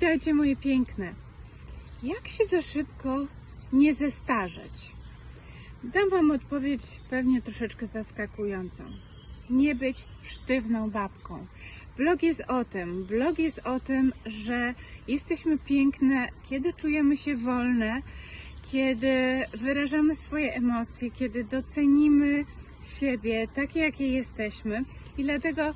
Witajcie moje piękne. Jak się za szybko nie zestarzeć? Dam Wam odpowiedź pewnie troszeczkę zaskakującą. Nie być sztywną babką. Blog jest o tym. Blog jest o tym, że jesteśmy piękne, kiedy czujemy się wolne, kiedy wyrażamy swoje emocje, kiedy docenimy siebie takie, jakie jesteśmy. I dlatego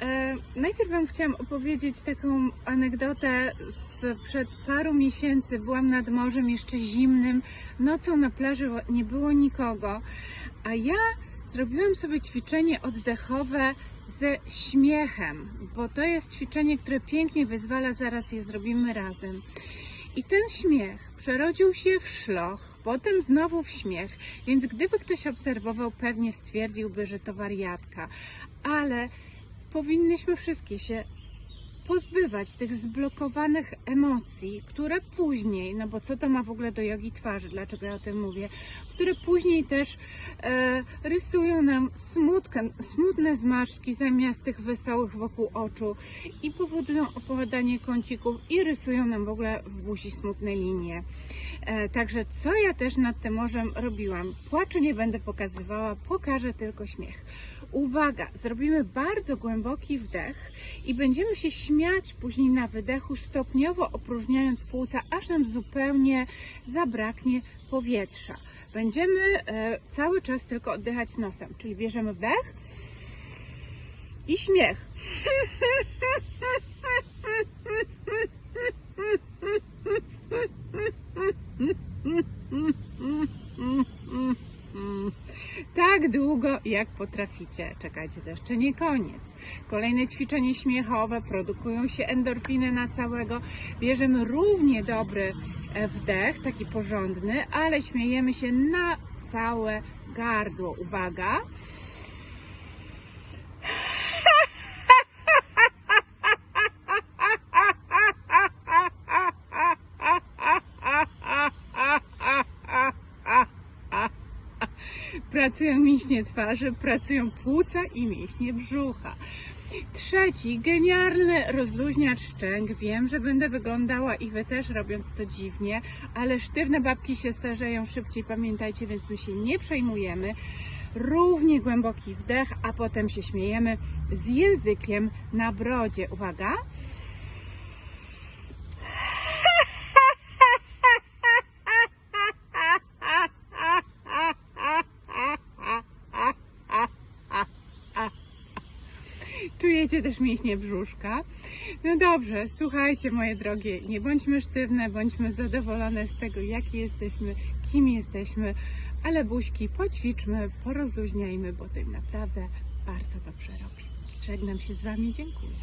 e, najpierw Wam chciałam opowiedzieć taką anegdotę sprzed paru miesięcy. Byłam nad morzem jeszcze zimnym, nocą na plaży nie było nikogo, a ja zrobiłam sobie ćwiczenie oddechowe ze śmiechem, bo to jest ćwiczenie, które pięknie wyzwala, zaraz je zrobimy razem. I ten śmiech przerodził się w szloch, potem znowu w śmiech, więc gdyby ktoś obserwował, pewnie stwierdziłby, że to wariatka. Ale powinnyśmy wszystkie się pozbywać tych zblokowanych emocji, które później, no bo co to ma w ogóle do jogi twarzy, dlaczego ja o tym mówię, które później też e, rysują nam smutkę, smutne zmarszczki zamiast tych wesołych wokół oczu i powodują opowiadanie kącików i rysują nam w ogóle w buzi smutne linie. E, także co ja też nad tym morzem robiłam? Płaczu nie będę pokazywała, pokażę tylko śmiech. Uwaga, zrobimy bardzo głęboki wdech i będziemy się śmiać później na wydechu, stopniowo opróżniając płuca, aż nam zupełnie zabraknie powietrza. Będziemy e, cały czas tylko oddychać nosem, czyli bierzemy wdech i śmiech. Tak długo, jak potraficie. Czekajcie, to jeszcze nie koniec. Kolejne ćwiczenie śmiechowe, produkują się endorfiny na całego. Bierzemy równie dobry e, wdech, taki porządny, ale śmiejemy się na całe gardło. Uwaga. Pracują mięśnie twarzy, pracują płuca i mięśnie brzucha. Trzeci, genialny rozluźniacz szczęk. Wiem, że będę wyglądała i wy też robiąc to dziwnie, ale sztywne babki się starzeją szybciej, pamiętajcie, więc my się nie przejmujemy. Równie głęboki wdech, a potem się śmiejemy z językiem na brodzie. Uwaga. Czujecie też mięśnie brzuszka? No dobrze, słuchajcie moje drogie, nie bądźmy sztywne, bądźmy zadowolone z tego, jakie jesteśmy, kim jesteśmy, ale buźki poćwiczmy, porozluźniajmy, bo tym naprawdę bardzo dobrze robi. Żegnam się z Wami, dziękuję.